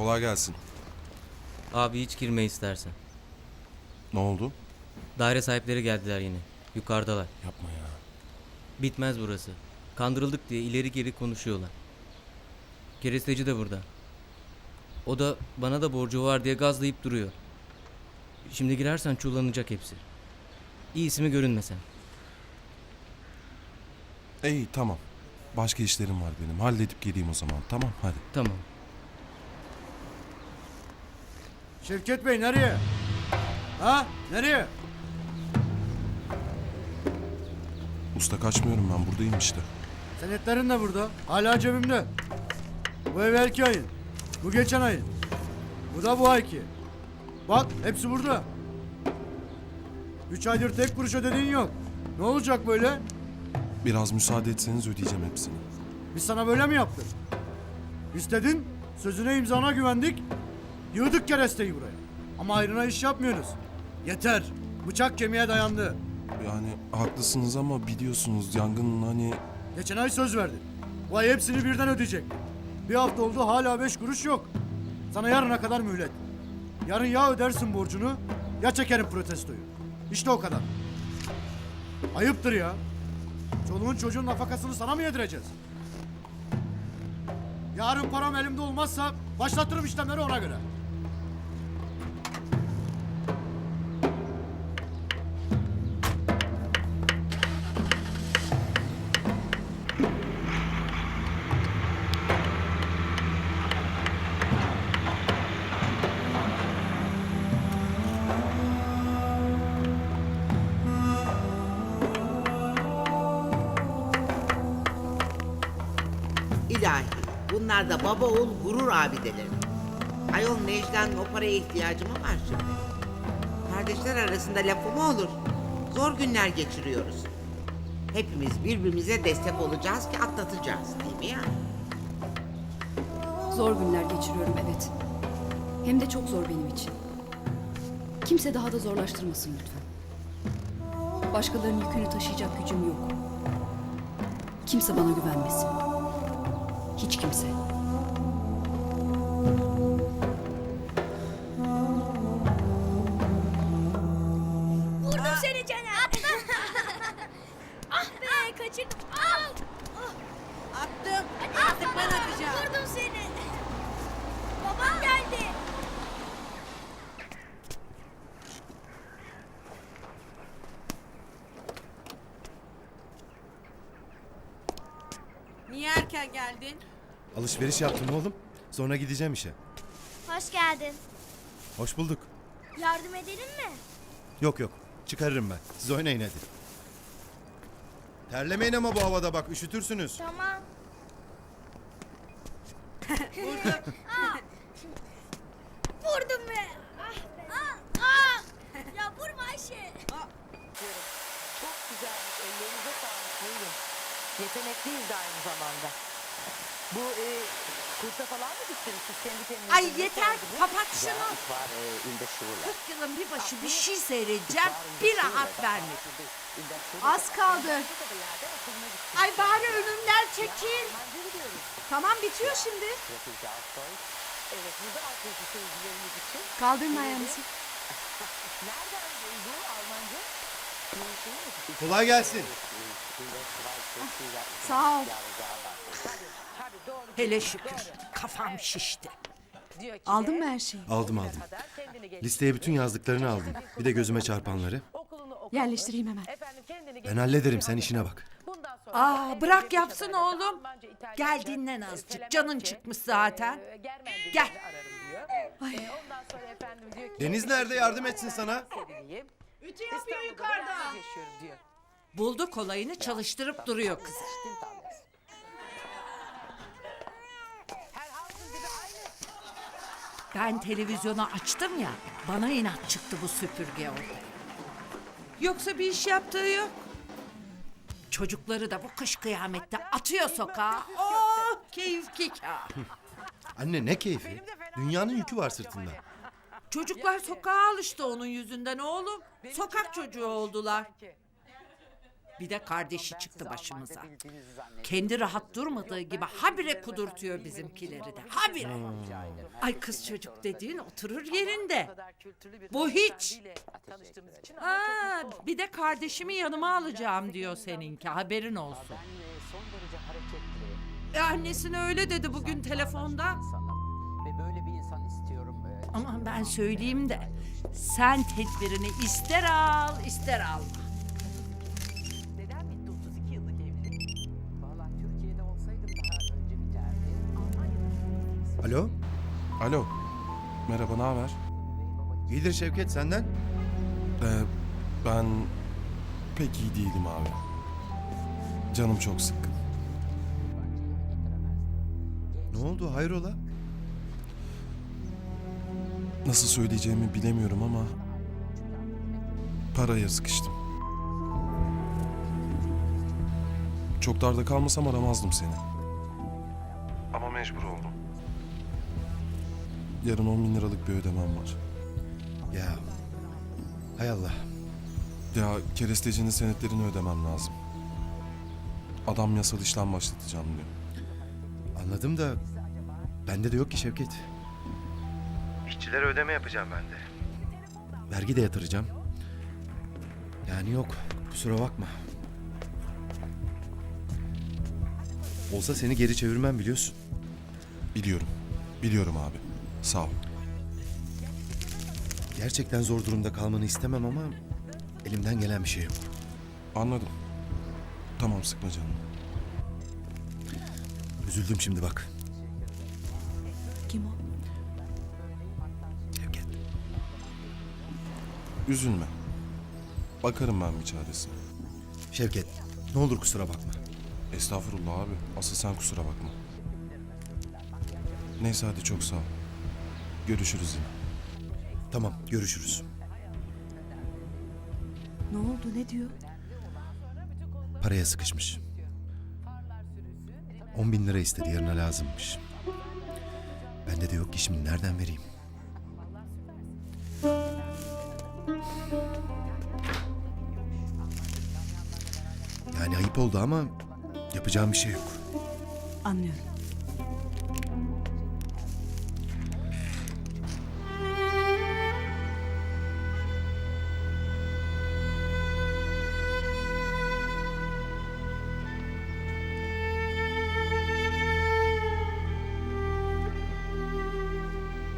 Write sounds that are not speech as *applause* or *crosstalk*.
Kolay gelsin. Abi hiç girme istersen. Ne oldu? Daire sahipleri geldiler yine. Yukarıdalar. Yapma ya. Bitmez burası. Kandırıldık diye ileri geri konuşuyorlar. Keresteci de burada. O da bana da borcu var diye gazlayıp duruyor. Şimdi girersen çullanacak hepsi. İyisi mi görünmesen. İyi tamam. Başka işlerim var benim. Halledip geleyim o zaman. Tamam hadi. Tamam. Şevket Bey nereye? Ha? Nereye? Usta kaçmıyorum ben. Buradayım işte. Senetlerin de burada. Hala cebimde. Bu evvelki ayın. Bu geçen ayın. Bu da bu ayki. Bak hepsi burada. Üç aydır tek kuruş ödediğin yok. Ne olacak böyle? Biraz müsaade etseniz ödeyeceğim hepsini. Biz sana böyle mi yaptık? İstedin, sözüne imzana güvendik. Yığdık keresteyi buraya. Ama ayrına iş yapmıyoruz. Yeter. Bıçak kemiğe dayandı. Yani haklısınız ama biliyorsunuz yangının hani... Geçen ay söz verdin. Bu ay hepsini birden ödeyecek. Bir hafta oldu hala beş kuruş yok. Sana yarına kadar mühlet. Yarın ya ödersin borcunu ya çekerim protestoyu. İşte o kadar. Ayıptır ya. Çoluğun çocuğun nafakasını sana mı yedireceğiz? Yarın param elimde olmazsa başlatırım işlemleri ona göre. İlahi bunlar da baba oğul gurur abideleri. Ayol Necla'nın o paraya ihtiyacı mı var şimdi? Kardeşler arasında lafı mı olur? Zor günler geçiriyoruz. Hepimiz birbirimize destek olacağız ki atlatacağız değil mi yani? Zor günler geçiriyorum evet. Hem de çok zor benim için. Kimse daha da zorlaştırmasın lütfen. Başkalarının yükünü taşıyacak gücüm yok. Kimse bana güvenmesin. Kimse. Vurdum seni Caner. ah be kaçırdım. Ah. Attım. Artık ben atacağım. Vurdum seni. Babam geldi. Niye erken geldin? Alışveriş yaptım oğlum. Sonra gideceğim işe. Hoş geldin. Hoş bulduk. Yardım edelim mi? Yok yok. Çıkarırım ben. Siz oynayın hadi. Terlemeyin ama bu havada bak üşütürsünüz. Tamam. Vurdum be. Ah be. Ah, ah. Ya vurma Ayşe. Çok güzelmiş. Ellerinize sağlık. Buyurun. Yetenekliyiz de aynı zamanda. Bu e, kursa falan mı gittiniz? Siz kendi kendinize Ay yeter sordunuz? kapat şunu. 40 yılın bir başı bir şey seyredeceğim. Bir rahat vermedi. Az kaldı. Ay bari önümden çekil. Tamam bitiyor şimdi. Kaldırın ayağınızı. *laughs* Nereden bu Almanca? Kolay gelsin. Sağ ol. Hele şükür kafam şişti. Diyor ki Aldın mı her şeyi? Aldım aldım. Listeye bütün yazdıklarını aldım. Bir de gözüme çarpanları. Yerleştireyim hemen. Efendim kendini Ben hallederim sen işine bak. Bundan sonra Aa bırak yapsın oğlum. İtalyanca, Gel dinlen e, azıcık. Canın çıkmış zaten. e, Gel. diyor. E, ondan sonra efendim diyor ki... Deniz nerede? Yardım etsin sana. Ütü yapıyor yukarıda. Buldu kolayını çalıştırıp duruyor kızı. Din tarlası. Her halkın gibi aynı. Ben televizyonu açtım ya. Bana inat çıktı bu süpürge orada. Yoksa bir iş yaptığı yok. Çocukları da bu kış kıyamette atıyor sokağa. Oh keyif kika. *laughs* Anne ne keyfi. Dünyanın yükü var sırtında. Çocuklar sokağa alıştı onun yüzünden oğlum. Sokak çocuğu oldular. Bir de kardeşi çıktı başımıza. Kendi rahat durmadığı gibi habire kudurtuyor bizimkileri de. Habire. Ay kız çocuk dediğin oturur yerinde. Bu hiç. Aa, bir de kardeşimi yanıma alacağım diyor seninki haberin olsun. son derece hareketli. E, annesine öyle dedi bugün telefonda. insanım. Ve böyle bir insan istiyorum. Ee, Aman ben söyleyeyim de sen tedbirini ister al ister alma. Alo? Alo. Merhaba, ne haber? İyidir Şevket senden? Ee, ben pek iyi değilim abi. Canım çok sıkkın. Ne oldu hayrola? Nasıl söyleyeceğimi bilemiyorum ama paraya sıkıştım. Çok darda kalmasam aramazdım seni. Ama mecbur oldum. Yarın 10 bin liralık bir ödemem var. Ya hay Allah. Ya kerestecinin senetlerini ödemem lazım. Adam yasal işlem başlatacağım diyor. Anladım da bende de yok ki Şevket. İşçilere ödeme yapacağım ben de. Vergi de yatıracağım. Yani yok kusura bakma. Olsa seni geri çevirmem biliyorsun. Biliyorum. Biliyorum abi. Sağ ol. Gerçekten zor durumda kalmanı istemem ama elimden gelen bir şey yok. Anladım. Tamam sıkma canını. Üzüldüm şimdi bak. Kim o? Şevket. Üzülme. Bakarım ben bir çaresine. Şevket ne olur kusura bakma. Estağfurullah abi. Asıl sen kusura bakma. Neyse hadi çok sağ ol. Görüşürüz yine. Tamam görüşürüz. Ne oldu ne diyor? Paraya sıkışmış. 10 bin lira istedi yarına lazımmış. Bende de yok ki şimdi nereden vereyim? Yani ayıp oldu ama yapacağım bir şey yok. Anlıyorum.